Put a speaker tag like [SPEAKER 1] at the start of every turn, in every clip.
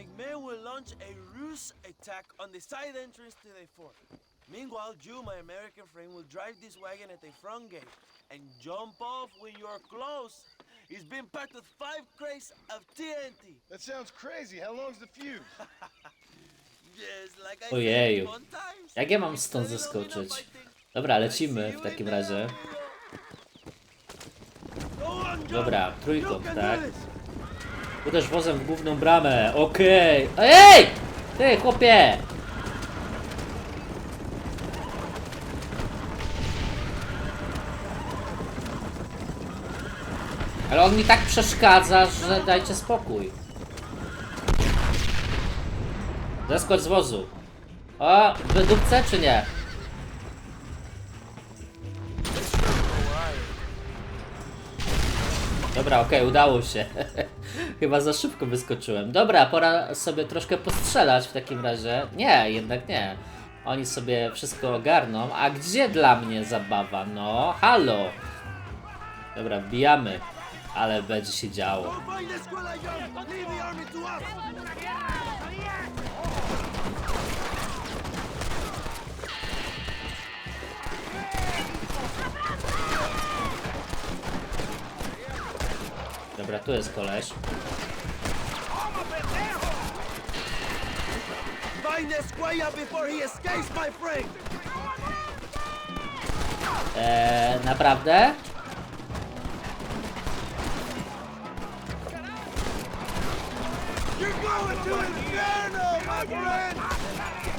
[SPEAKER 1] my men will launch a ruse attack on the side entrance to the fort. Meanwhile, you, my American friend, will drive this wagon at the front gate and jump off when you're close. It's been packed with five crates of TNT.
[SPEAKER 2] That sounds crazy. How long's the fuse?
[SPEAKER 1] Yes, like I
[SPEAKER 3] Ojeju.
[SPEAKER 1] said, fun times.
[SPEAKER 3] Jak ja mam
[SPEAKER 1] It's
[SPEAKER 3] stąd
[SPEAKER 1] a little
[SPEAKER 3] zeskoczyć? Dobra, lecimy w takim
[SPEAKER 1] in the
[SPEAKER 3] razie.
[SPEAKER 1] Go on, John.
[SPEAKER 3] Dobra, trójkąt,
[SPEAKER 1] can
[SPEAKER 3] tak? Uderz wozem w główną bramę, okej. Ej! Ty, chłopie! Ale on mi tak przeszkadza, że dajcie spokój. Zeskocz z wozu. O, wydupce czy nie? Dobra, okej, udało się. Chyba za szybko wyskoczyłem. Dobra, pora sobie troszkę postrzelać w takim razie. Nie, jednak nie. Oni sobie wszystko ogarną. A gdzie dla mnie zabawa? No, halo. Dobra, wbijamy. Ale będzie się działo. Dobra, tu jest koleś.
[SPEAKER 1] Find before he escapes, my friend.
[SPEAKER 3] Eee, naprawdę?
[SPEAKER 1] You're going to Inferno, my friend.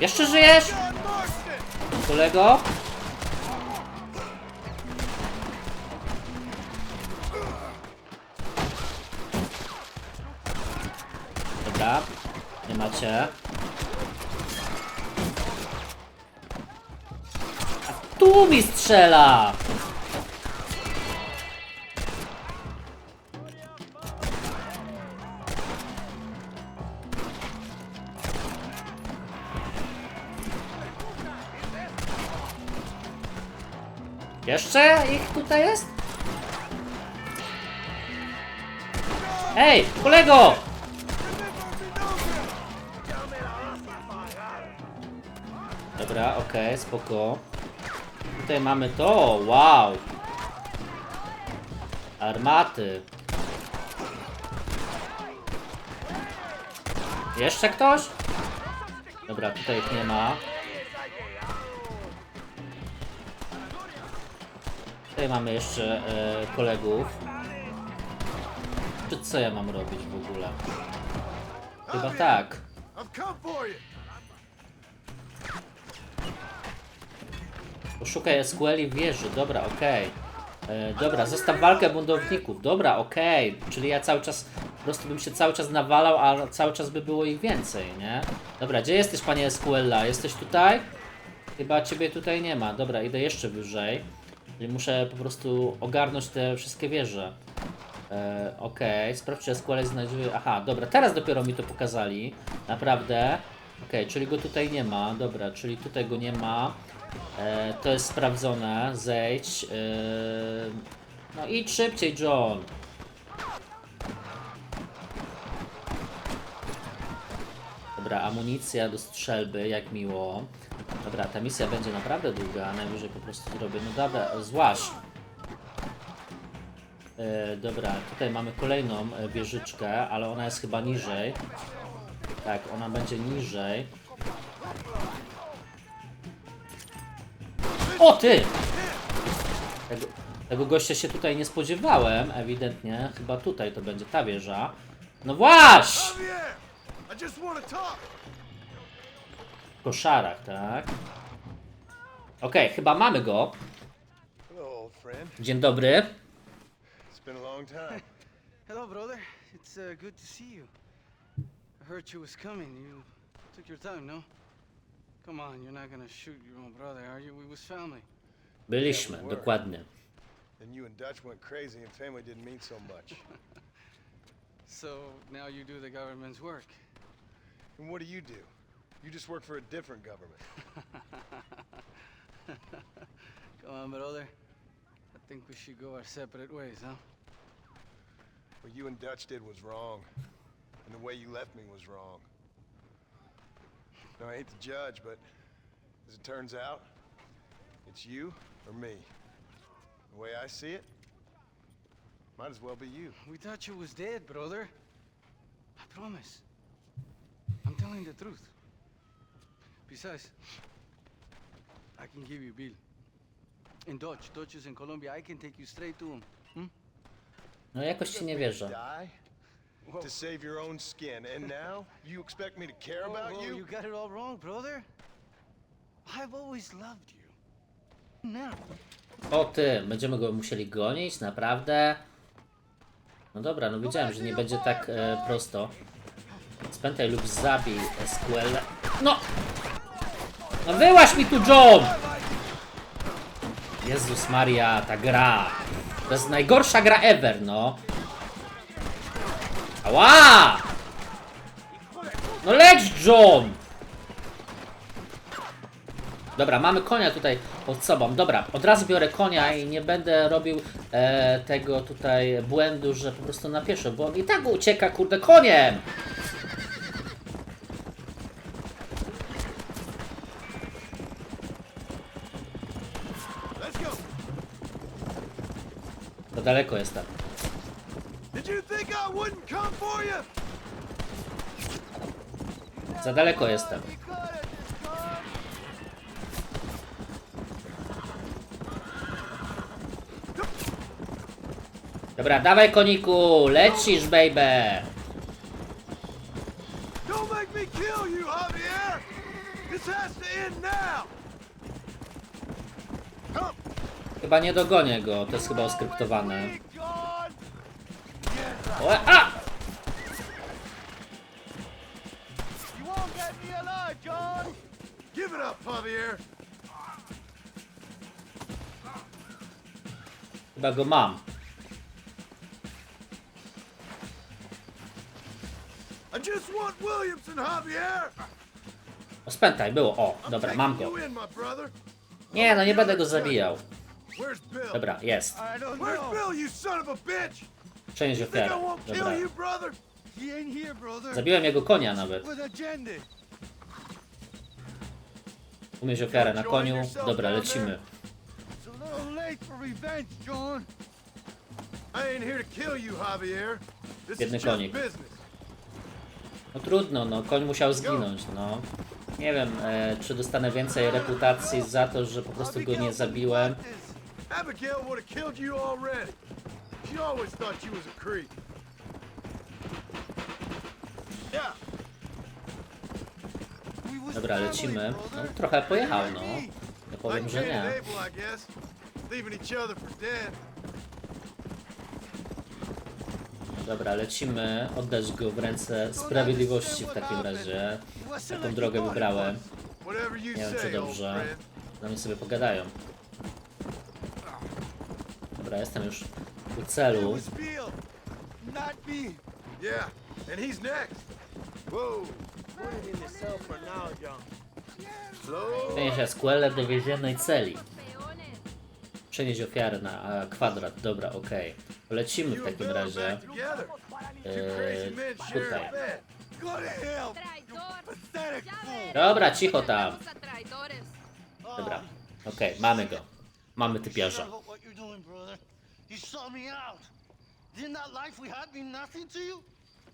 [SPEAKER 3] Jeszcze żyjesz? Kolego? Dobra, nie macie. A tu mi strzela! Ich tutaj jest? Ej, kolego! Dobra, okej, spoko. Tutaj mamy to, wow! Armaty. Jeszcze ktoś? Dobra, tutaj ich nie ma. Tutaj mamy jeszcze e, kolegów. Czy co ja mam robić w ogóle? Chyba tak. Poszukaj SQL w wieży, dobra, okej. E, Dobra, zostaw walkę buntowników, dobra, okej. Czyli ja cały czas, po prostu bym się cały czas nawalał, a cały czas by było ich więcej, nie? Dobra, gdzie jesteś panie SQL-a? Jesteś tutaj? Chyba ciebie tutaj nie ma. Dobra, idę jeszcze wyżej. Muszę po prostu ogarnąć te wszystkie wieże. E, Okej, sprawdź czy SQL znajduje... Aha, dobra, teraz dopiero mi to pokazali. Naprawdę. Okej, czyli go tutaj nie ma. Dobra, czyli tutaj go nie ma. E, to jest sprawdzone. Zejdź. E, no idź szybciej, John. Dobra, amunicja do strzelby, jak miło. Dobra, ta misja będzie naprawdę długa, najwyżej po prostu zrobię. No dobra, złaś. E, dobra, tutaj mamy kolejną e, wieżyczkę, ale ona jest chyba niżej. Tak, ona będzie niżej. O ty! Tego, tego gościa się tutaj nie spodziewałem, ewidentnie. Chyba tutaj to będzie ta wieża. No właśnie! Koszarach, tak. Okej, chyba mamy go.
[SPEAKER 2] Hello, old friend.
[SPEAKER 3] Dzień dobry.
[SPEAKER 2] It's been a long time.
[SPEAKER 4] Hello, brother. It's uh, good to see you. I heard you was coming. You took your time, no? Come on, you're not gonna shoot your own brother, are you? We was family.
[SPEAKER 3] Byliśmy, dokładnie.
[SPEAKER 2] And you and Dutch went crazy, and family didn't mean so much.
[SPEAKER 4] So now you do the government's work.
[SPEAKER 2] and what do you do? You just work for a different government.
[SPEAKER 4] Come on, brother. I think we should go our separate ways, huh?
[SPEAKER 2] What you and Dutch did was wrong, and the way you left me was wrong. Now, I hate to judge, but as it turns out, it's you or me. The way I see it, might as well be you.
[SPEAKER 4] We thought you was dead, brother. I promise. I'm telling the truth. Besides, I can give you Bill. In Dutch, Dutch is in Colombia. I can take you straight to him. Hmm?
[SPEAKER 3] No jakoś ci nie wierzę.
[SPEAKER 2] Die to save your own skin, and now you expect me to care
[SPEAKER 4] Whoa,
[SPEAKER 2] about
[SPEAKER 4] whoa,
[SPEAKER 2] you?
[SPEAKER 4] you got it all wrong, brother. I've always loved you. Now,
[SPEAKER 3] O ty, będziemy go musieli gonić, naprawdę? No dobra, no wiedziałem, że nie będzie tak e, prosto. Spętaj lub zabij SQL. No! No wyłaś mi tu, John! Jezus Maria, ta gra. To jest najgorsza gra ever, no. Ała! No leć, John! Dobra, mamy konia tutaj pod sobą. Dobra, od razu biorę konia i nie będę robił e, tego tutaj błędu, że po prostu na bo on i tak ucieka, kurde, koniem!
[SPEAKER 2] Let's go.
[SPEAKER 3] To daleko jestem.
[SPEAKER 2] Did you think I wouldn't come for you?
[SPEAKER 3] Za daleko jestem. Dobra, dawaj koniku, lecisz, baby!
[SPEAKER 2] Don't make me kill you, Javier! This has to end now! Come!
[SPEAKER 3] Chyba nie dogonię go, to jest chyba oskryptowane.
[SPEAKER 2] God!
[SPEAKER 3] O, a! Chyba go mam.
[SPEAKER 2] I just want Williamson, Javier!
[SPEAKER 3] O, spętaj, było. O, dobra, mam go. Nie, no nie będę go zabijał. Dobra, jest.
[SPEAKER 2] I don't Where's Bill, you son of a bitch?
[SPEAKER 3] Przenieść
[SPEAKER 2] Think
[SPEAKER 3] ofiarę.
[SPEAKER 2] I won't kill
[SPEAKER 3] Dobra. Zabiłem jego konia nawet. Umieść ofiarę na koniu. Dobra, lecimy. Biedny konik. No trudno, no koń musiał zginąć, no. Nie wiem, e, czy dostanę więcej reputacji za to, że po prostu go nie zabiłem.
[SPEAKER 2] Abigail would have killed you already. She always thought you was a creep. Yeah.
[SPEAKER 3] Dobra, lecimy. No, trochę pojechał, no. Nie powiem, że nie. Dobra, lecimy. Oddać go w ręce sprawiedliwości w takim razie. Taką drogę wybrałem. Nie wiem, czy dobrze. Z nami sobie pogadają. Dobra, jestem już u celu.
[SPEAKER 2] Bill, not me. Yeah, and he's next. Whoa.
[SPEAKER 1] Put it in the cell for now, John.
[SPEAKER 2] Slow.
[SPEAKER 3] Przenieść SQL do więziennej celi. Przenieść ofiarę na a, kwadrat. Dobra, okej. Lecimy w takim razie. Eee, tutaj. Dobra, cicho tam. Dobra, okej, mamy go. Mamy typiarza.
[SPEAKER 4] What you're doing, brother? You saw me out. Didn't that life we had mean nothing to you?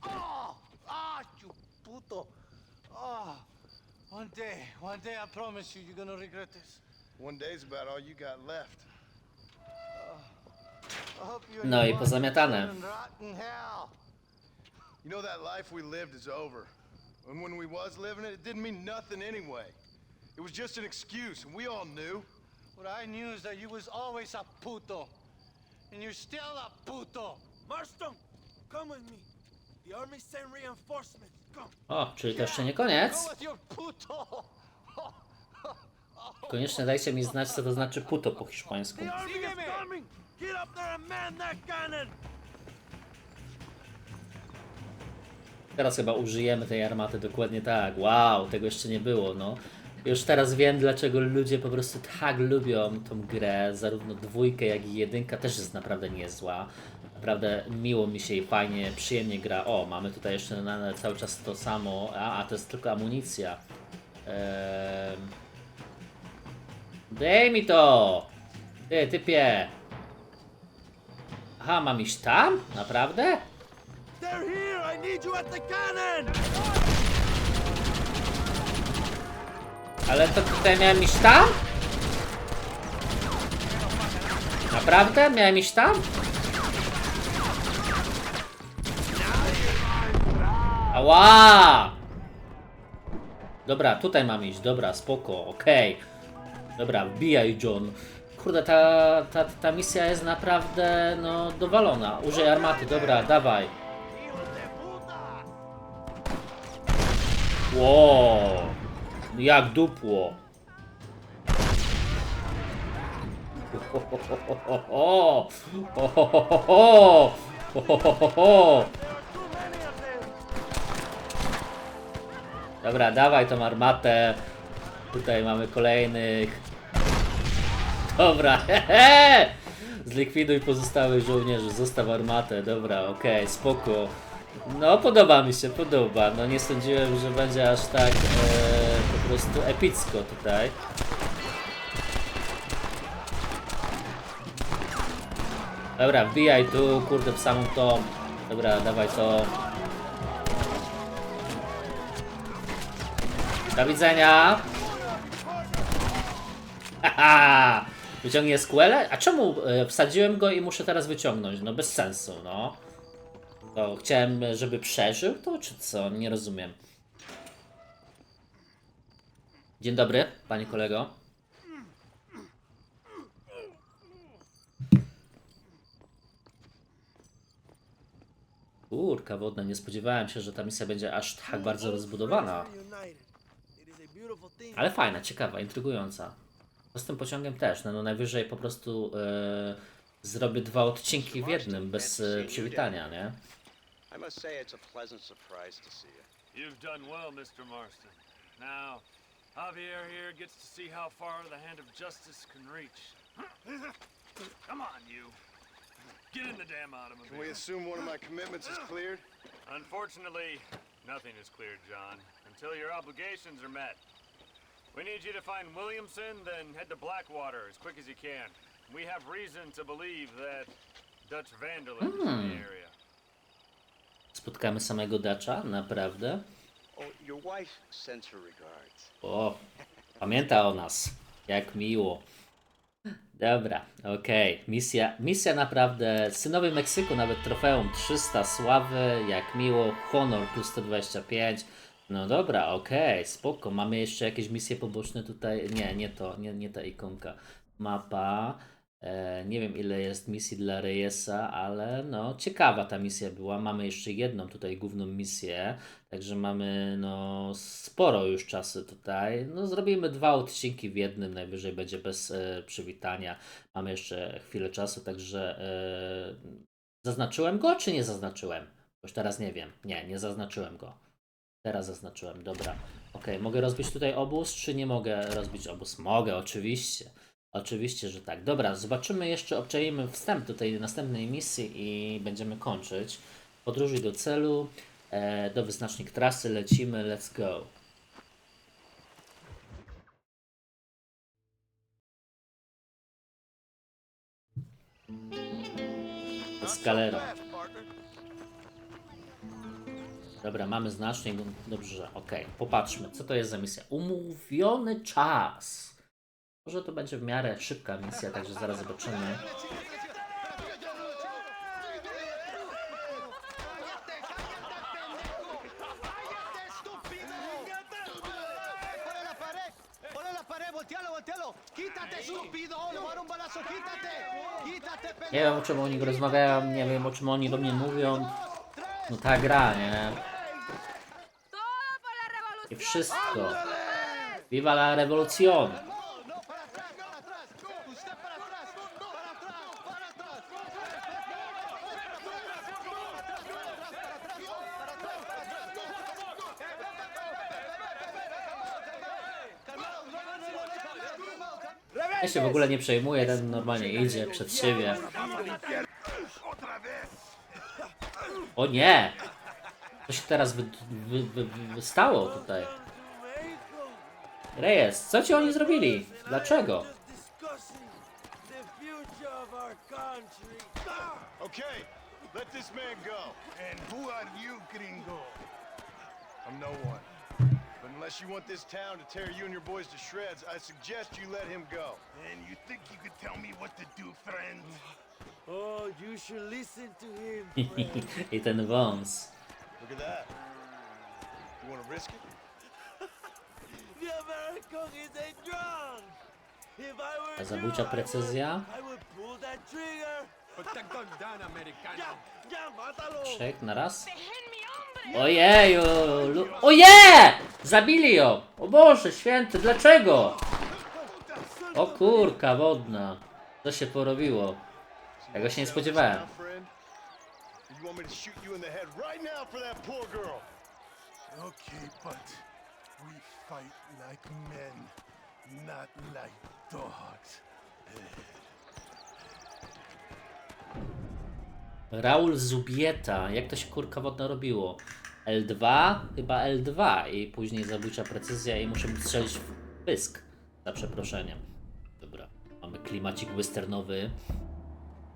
[SPEAKER 4] Oh, ah, you puto. Oh, one day, one day, I promise you, you're gonna regret this.
[SPEAKER 2] One day's about all you got left.
[SPEAKER 4] Ah, I hope you and
[SPEAKER 3] No
[SPEAKER 4] your
[SPEAKER 3] i
[SPEAKER 4] wife
[SPEAKER 3] pozamiatane.
[SPEAKER 4] burn in rotten hell.
[SPEAKER 2] You know that life we lived is over. And when we was living it, it didn't mean nothing anyway. It was just an excuse, and we all knew.
[SPEAKER 4] What I knew is that you was always a puto. And you're still a puto.
[SPEAKER 1] Marston, come with me. The army sent reinforcements. Come.
[SPEAKER 3] O, czyli to jeszcze nie koniec.
[SPEAKER 4] Go with your puto.
[SPEAKER 3] Koniecznie dajcie mi znać, co to znaczy puto po hiszpańsku.
[SPEAKER 1] The army is
[SPEAKER 4] Sígueme.
[SPEAKER 1] coming. Get up there and man that cannon.
[SPEAKER 3] Teraz chyba użyjemy tej armaty dokładnie tak. Wow, tego jeszcze nie było, no. Już teraz wiem, dlaczego ludzie po prostu tak lubią tą grę. Zarówno dwójkę, jak i jedynka też jest naprawdę niezła. Naprawdę miło mi się i fajnie, przyjemnie gra. O, mamy tutaj jeszcze na, cały czas to samo. A, a to jest tylko amunicja. Ehm... Daj mi to! Ty, typie! Aha, mam iść tam? Naprawdę?
[SPEAKER 1] They're here. I need you at the cannon.
[SPEAKER 3] Ale to tutaj miałem iść tam? Naprawdę? Miałem iść tam? Ała! Dobra, tutaj mam iść, dobra, spoko, okej. Dobra, wbijaj John. Kurde, ta, ta, ta misja jest naprawdę, no, dowalona. Użyj armaty, dobra, dawaj. Wow, jak dupło. Dobra, dawaj tą armatę. Tutaj mamy kolejnych. Dobra, hehe! Zlikwiduj pozostałych żołnierzy, zostaw armatę, dobra, okej, spoko. No, podoba mi się, podoba. No, nie sądziłem, że będzie aż tak e, po prostu epicko tutaj. Dobra, wbijaj tu, kurde, w samą tą. Dobra, dawaj to. Do widzenia. Haha! Wyciągnie squelę? A czemu e, wsadziłem go i muszę teraz wyciągnąć? No bez sensu, no. To chciałem, żeby przeżył to, czy co? Nie rozumiem. Dzień dobry, panie kolego. Kurka wodna, nie spodziewałem się, że ta misja będzie aż tak bardzo rozbudowana. Ale fajna, ciekawa, intrygująca. No z tym pociągiem też, no, no najwyżej po prostu e, zrobię dwa odcinki w jednym, bez e, przywitania, nie?
[SPEAKER 5] I must say it's a pleasant surprise to see you.
[SPEAKER 6] You've done well, Mr. Marston. Now, Javier here gets to see how far the hand of justice can reach. Come on, you. Get in the damn automobile.
[SPEAKER 2] Can we assume one of my commitments is cleared?
[SPEAKER 6] Unfortunately, nothing is cleared, John, until your obligations are met. We need you to find Williamson, then head to Blackwater as quick as you can. We have reason to believe that Dutch vandalism is in the hmm. area.
[SPEAKER 3] Spotkamy samego Dacza, naprawdę.
[SPEAKER 5] Oh.
[SPEAKER 3] O, pamięta o nas. Jak miło. Dobra, okej. Misja, misja naprawdę. Synowie Meksyku, nawet trofeum 300 sławy. Jak miło. Honor plus 125. No dobra, okej, spoko. Mamy jeszcze jakieś misje poboczne tutaj. Nie, nie to, nie, nie ta ikonka. Mapa. E, nie wiem ile jest misji dla Reyesa, ale no ciekawa ta misja była. Mamy jeszcze jedną tutaj główną misję, także mamy no sporo już czasu tutaj. No zrobimy dwa odcinki w jednym, najwyżej będzie bez e, przywitania. Mamy jeszcze chwilę czasu, także e, zaznaczyłem go czy nie zaznaczyłem? Już teraz nie wiem. Nie, nie zaznaczyłem go. Teraz zaznaczyłem, dobra. Ok, mogę rozbić tutaj obóz, czy nie mogę rozbić obóz? Mogę, oczywiście. Oczywiście, że tak. Dobra, zobaczymy jeszcze, obczajemy wstęp do tej następnej misji i będziemy kończyć. Podróżuj do celu, e, do wyznacznik trasy, lecimy, let's go. Escalera. Dobra, mamy znacznik, dobrze, ok. Popatrzmy, co to jest za misja. Umówiony czas. Może to będzie w miarę szybka misja, także zaraz zobaczymy.
[SPEAKER 4] ¡Ponle la pared! ¡Ponle la pared! ¡Voltealo, voltealo! ¡Quítate, estúpido! ¡Le voy a dar un balazo! ¡Quítate! ¡Quítate,
[SPEAKER 3] Nie wiem o czym oni rozmawiają, nie wiem o czym oni do mnie mówią. No ta gra, nie? I wszystko. Viva la revolución. Ja się w ogóle nie przejmuję, ten normalnie idzie przed siebie. O nie! Co się teraz wy, wy, wy, wy stało tutaj? Reyes, co ci oni zrobili? Dlaczego?
[SPEAKER 2] Okay, let this man go.
[SPEAKER 7] And who are you, gringo?
[SPEAKER 2] I'm no one. But unless you want this town to tear you and your boys to shreds, I suggest you let him go.
[SPEAKER 7] And you think you could tell me what to do, friend?
[SPEAKER 1] Oh, you should listen to him. friend.
[SPEAKER 3] I ten.
[SPEAKER 2] Look at that. You want to risk it?
[SPEAKER 1] the American is a drunk. If I were
[SPEAKER 3] A zabójcza
[SPEAKER 1] you, I
[SPEAKER 3] precyzja?
[SPEAKER 1] would- I would pull that trigger. Ya, ya, mátalo.
[SPEAKER 3] Trzech na raz? Ojeju! Lu- Oje! Zabili ją! O Boże święty, dlaczego? O kurka wodna. Co się porobiło? Tego się nie spodziewałem.
[SPEAKER 7] Okay, but we fight like men, not like dogs.
[SPEAKER 3] Raul Zubieta. Jak to się kurka wodna robiło? L2? Chyba L2 i później zabójcza precyzja i muszę mu strzelić w pysk. Za przeproszeniem. Dobra. Mamy klimacik westernowy.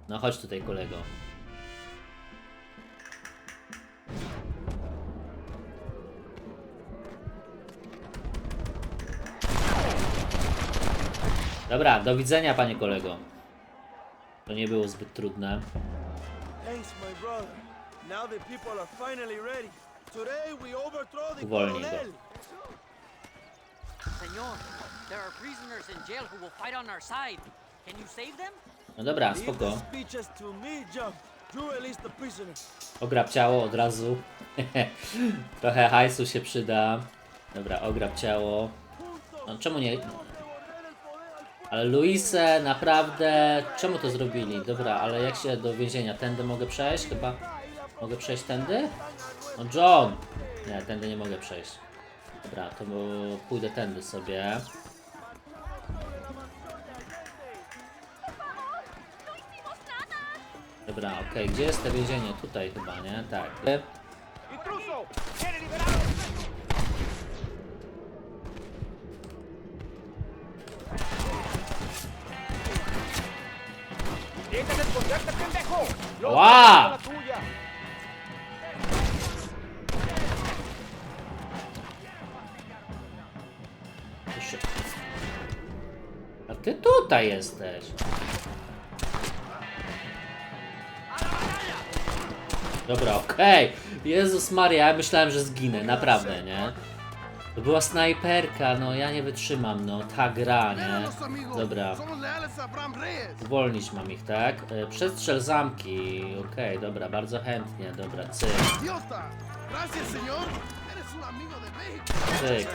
[SPEAKER 3] No chodź tutaj kolego. Dobra, do widzenia panie kolego. To nie było zbyt trudne.
[SPEAKER 1] Brother. Now the people are finally ready. Today we overthrow the
[SPEAKER 3] Uwolnij go.
[SPEAKER 1] colonel.
[SPEAKER 8] Senor, there are prisoners in jail who will fight on our side. Can you save them?
[SPEAKER 3] No dobra,
[SPEAKER 1] Leave the
[SPEAKER 3] spoko.
[SPEAKER 1] speeches to me, John. You release the prisoners.
[SPEAKER 3] Ograb ciało od razu. Trochę hajsu się przyda. Dobra, ograb ciało. No czemu nie? Ale Luise, naprawdę... Czemu to zrobili? Dobra, ale jak się do więzienia? Tędy mogę przejść? Chyba... Mogę przejść tędy? No John! Nie, tędy nie mogę przejść. Dobra, to pójdę tędy sobie. Dobra, okej, gdzie jest to więzienie? Tutaj chyba, nie? Tak. Jeszcze- A ty tutaj jesteś. Dobra, okej. Jezus Maria, ja myślałem, że zginę, naprawdę, nie? To była snajperka, no ja nie wytrzymam, no ta gra, nie? Dobra. Uwolnić mam ich, tak? E, Przestrzel zamki. Okej, dobra, bardzo chętnie. Dobra, cyk, cyk.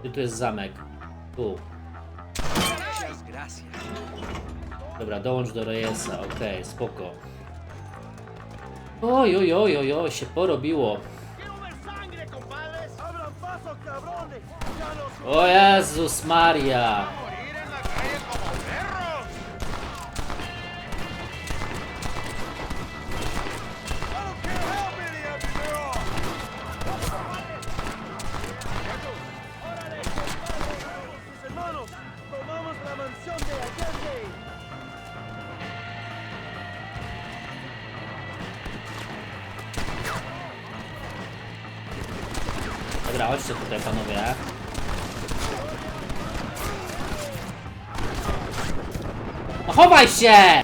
[SPEAKER 3] Gdzie tu jest zamek? Tu. Dobra, dołącz do rejesa, okej, spoko. Oj, oj, oj, oj, oj, się porobiło. O Jesus Maria! Grau, se puder canoviar. No chowaj się!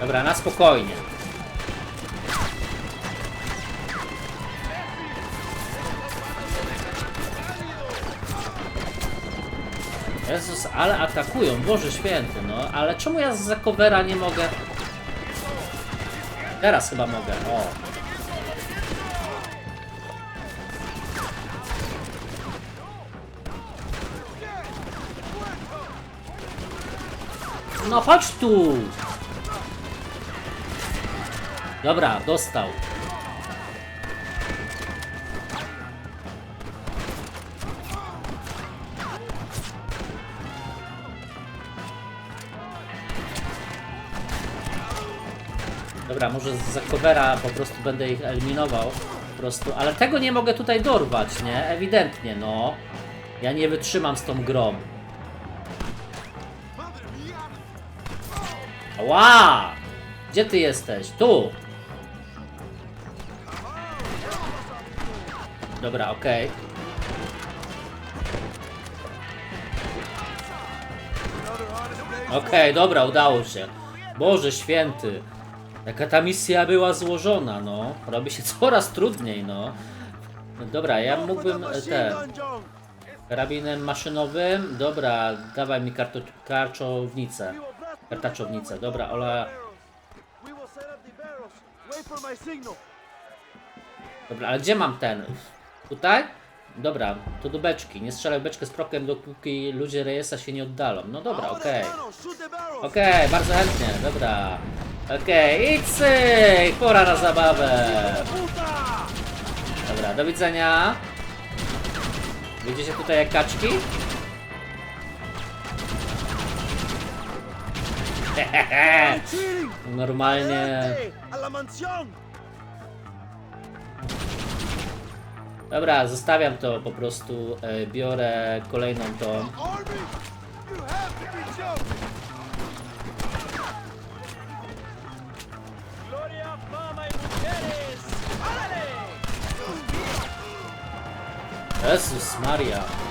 [SPEAKER 3] Dobra, na spokojnie. Jezus, ale atakują, Boże Święty, no. Ale czemu ja z Zakowera nie mogę? Teraz chyba mogę, o. No chodź tu! Dobra, dostał. Dobra, może z Zakowera po prostu będę ich eliminował. Po prostu, ale tego nie mogę tutaj dorwać, nie? Ewidentnie, no. Ja nie wytrzymam z tą grą. Ła! Gdzie ty jesteś? Tu! Dobra, okej. Okej, dobra, udało się. Boże święty. Jaka ta misja była złożona, no. Robi się coraz trudniej, no. Dobra, ja mógłbym e, te karabinem maszynowym. Dobra, dawaj mi karto, karczownicę.
[SPEAKER 1] The
[SPEAKER 3] dobra, Ola. Dobra, ale gdzie mam ten? Tutaj? Dobra, to do beczki. Nie strzelaj beczkę z prokiem, dopóki ludzie rejesa się nie oddalą. No dobra, okej.
[SPEAKER 1] barrels.
[SPEAKER 3] Okej, bardzo chętnie, dobra. Okej, idź syk! Pora na zabawę! Dobra, do widzenia. Widzicie tutaj jak kaczki? Normalnie. Dobra, zostawiam to po prostu. E, biorę kolejną tą.
[SPEAKER 7] Army? You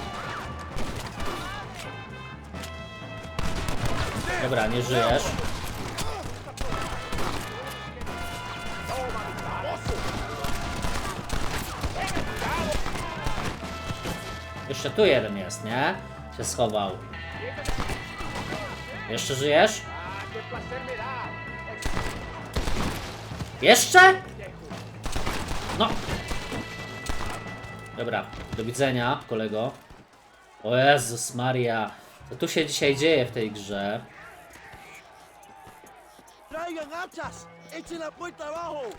[SPEAKER 3] Dobra, nie żyjesz. Jeszcze tu jeden jest, nie? Się schował. Jeszcze żyjesz? Jeszcze? No. Dobra, do widzenia, kolego. O Jezus Maria. Co tu się dzisiaj dzieje w tej grze?
[SPEAKER 1] ¡Traigan hachas! ¡Echen la puerta abajo!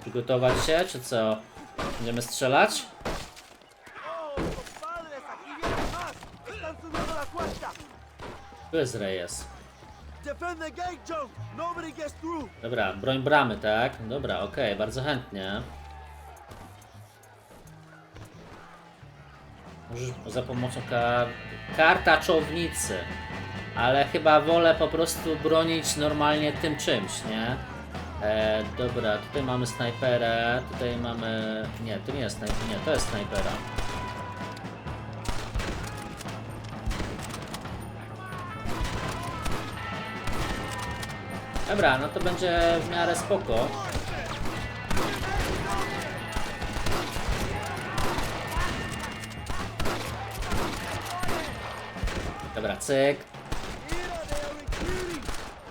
[SPEAKER 3] Przygotować się, czy co? Będziemy strzelać? Tu jest
[SPEAKER 1] through!
[SPEAKER 3] Dobra, broń bramy, tak? Dobra, okej, bardzo chętnie. Możesz za pomocą kar... kartaczownicy. Ale chyba wolę po prostu bronić normalnie tym czymś, nie? E, dobra, tutaj mamy snajperę, tutaj mamy... Nie, to nie jest snajpera, nie, to jest snajpera. Dobra, no to będzie w miarę spoko. Dobra, cyk.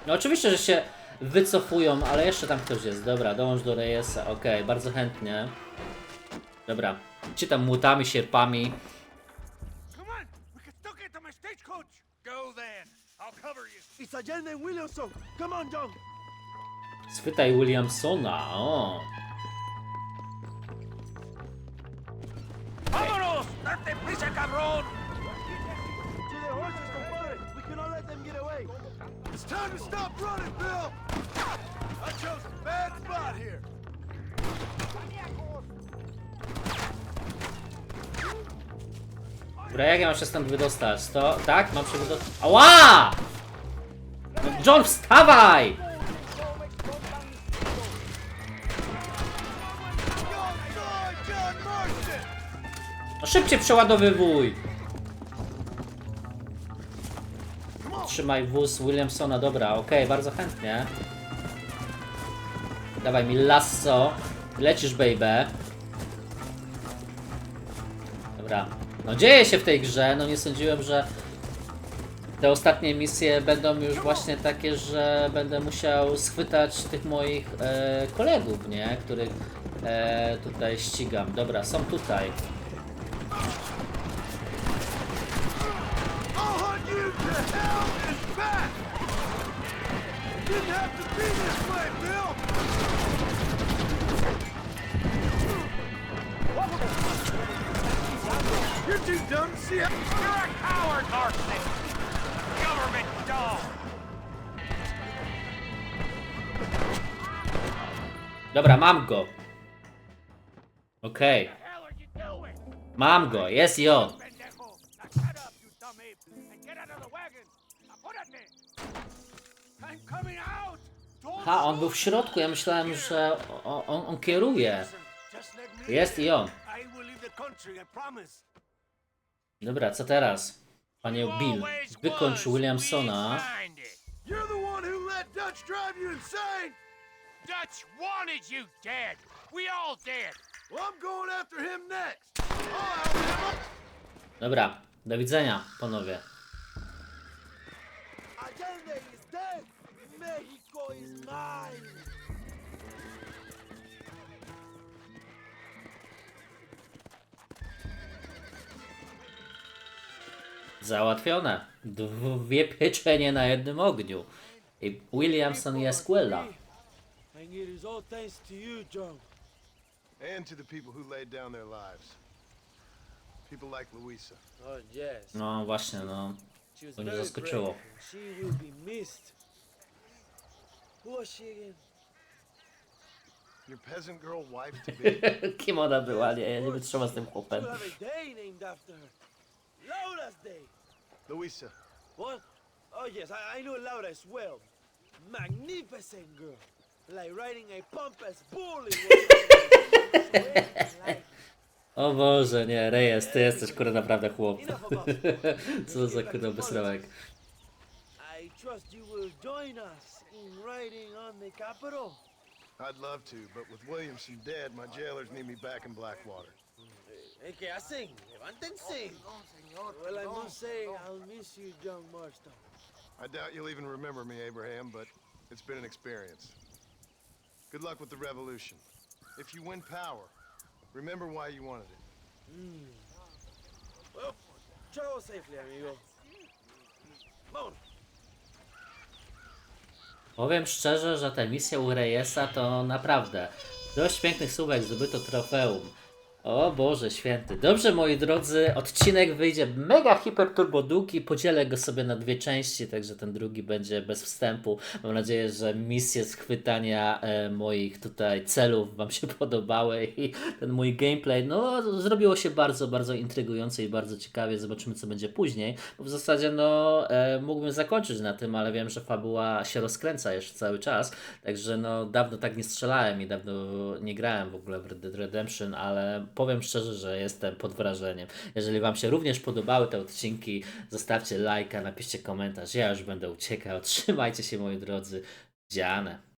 [SPEAKER 3] No oczywiście, że się wycofują, ale jeszcze tam ktoś jest. Dobra, dołącz do rejesa. Okej, bardzo chętnie. Dobra, ci tam młotami, sierpami.
[SPEAKER 1] John!
[SPEAKER 3] Schwytaj Williamsona. O.
[SPEAKER 7] ¡Vámonos! ¡Date prisa, cabrón! It's time to stop running, Bill! I chose a bad spot here.
[SPEAKER 3] Dobra, jak ja mam się stąd wydostać? To, tak? Mam się wydostać. Ała! No, John, wstawaj! No szybciej przeładowywuj! Trzymaj wóz Williamsona, dobra, okej, bardzo chętnie. Dawaj mi lasso. Lecisz, baby. Dobra. No dzieje się w tej grze, no nie sądziłem, że te ostatnie misje będą już właśnie takie, że będę musiał schwytać tych moich e, kolegów, nie? Których e, tutaj ścigam. Dobra, są tutaj.
[SPEAKER 7] Didn't have to be this way, Bill! You're too dumb to see how... You're a coward, Marston! Government dog!
[SPEAKER 3] Dobra, mam go. Okej,
[SPEAKER 7] hell are you doing?
[SPEAKER 3] mam go, jest i on. Ha, on był w środku, ja myślałem, że on, on, on kieruje. Jest i on. Dobra, co teraz? Panie Bill, wykończ. Williamsona.
[SPEAKER 7] Dutch wanted you dead! We all did! Well, I'm going after him next!
[SPEAKER 3] Dobra, do widzenia, panowie.
[SPEAKER 1] Allende is dead! Mexico is mine!
[SPEAKER 3] Załatwione. Dwie pieczenie na jednym ogniu. I Williamson i Esquella.
[SPEAKER 1] And it is all thanks to you, John.
[SPEAKER 2] And to the people who laid down their lives. People like Louisa.
[SPEAKER 1] Oh, yes.
[SPEAKER 3] No właśnie, no. To mnie zaskoczyło.
[SPEAKER 1] brave, and She will be missed. Who was she again?
[SPEAKER 2] Your peasant girl wife to be.
[SPEAKER 3] Kim ona była? Nie, ja nie wytrzymam z tym chłopem.
[SPEAKER 1] will have a day named after her. Laura's Day.
[SPEAKER 2] Louisa.
[SPEAKER 1] What? Oh, yes, I, I know Laura as well. Magnificent girl. Like riding a pompous bull in
[SPEAKER 3] O Boże, nie, Reyes, ty jesteś kurde naprawdę chłop. Co za kurde bezrołek.
[SPEAKER 1] I trust you will join us in riding on the Capitol.
[SPEAKER 2] I'd love to, but with Williamson dead, my jailers need me back in Blackwater.
[SPEAKER 1] Hey, que hacen? Levántense. Well, I must say, I'll miss you, John Marston.
[SPEAKER 2] I doubt you'll even remember me, Abraham, but it's been an experience. Good luck with the revolution. If you win power, remember why you wanted it. Hmm.
[SPEAKER 1] Well, travel safely, amigo. Vámonos.
[SPEAKER 3] Powiem szczerze, że ta misja u Reyesa to naprawdę dość pięknych słówek zdobyto trofeum. O Boże święty. Dobrze moi drodzy, odcinek wyjdzie mega hiper turbo długi, podzielę go sobie na dwie części, także ten drugi będzie bez wstępu. Mam nadzieję, że misje schwytania e, moich tutaj celów Wam się podobały i ten mój gameplay, no zrobiło się bardzo, bardzo intrygujące i bardzo ciekawie. Zobaczymy co będzie później, bo w zasadzie no e, mógłbym zakończyć na tym, ale wiem, że fabuła się rozkręca jeszcze cały czas, także no dawno tak nie strzelałem i dawno nie grałem w ogóle w Red Dead Redemption, ale powiem szczerze, że jestem pod wrażeniem. Jeżeli Wam się również podobały te odcinki, zostawcie lajka, napiszcie komentarz, ja już będę uciekał. Trzymajcie się moi drodzy, dziane.